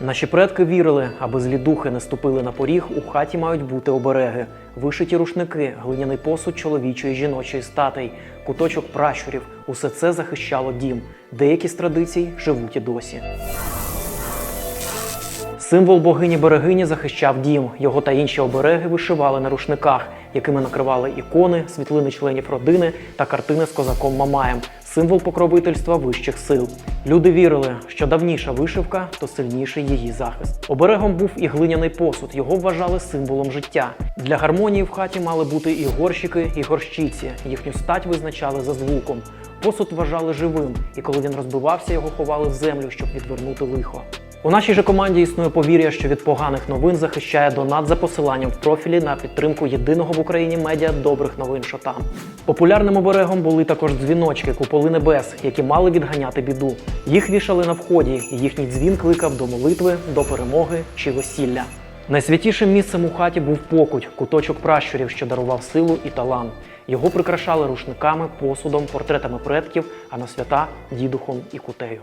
Наші предки вірили, аби злі духи не ступили на поріг, у хаті мають бути обереги, вишиті рушники, глиняний посуд чоловічої жіночої статей, куточок пращурів. Усе це захищало дім. Деякі з традицій живуть і досі. Символ богині берегині захищав дім. Його та інші обереги вишивали на рушниках, якими накривали ікони, світлини членів родини та картини з козаком Мамаєм, символ покровительства вищих сил. Люди вірили, що давніша вишивка то сильніший її захист. Оберегом був і глиняний посуд. Його вважали символом життя. Для гармонії в хаті мали бути і горщики, і горщиці. Їхню стать визначали за звуком. Посуд вважали живим, і коли він розбивався, його ховали в землю, щоб відвернути лихо. У нашій же команді існує повір'я, що від поганих новин захищає донат за посиланням в профілі на підтримку єдиного в Україні медіа добрих новин Шотам. Популярним оберегом були також дзвіночки, куполи небес, які мали відганяти біду. Їх вішали на вході, і їхній дзвін кликав до молитви, до перемоги чи весілля. Найсвятішим місцем у хаті був покуть, куточок пращурів, що дарував силу і талант. Його прикрашали рушниками, посудом, портретами предків, а на свята дідухом і кутею.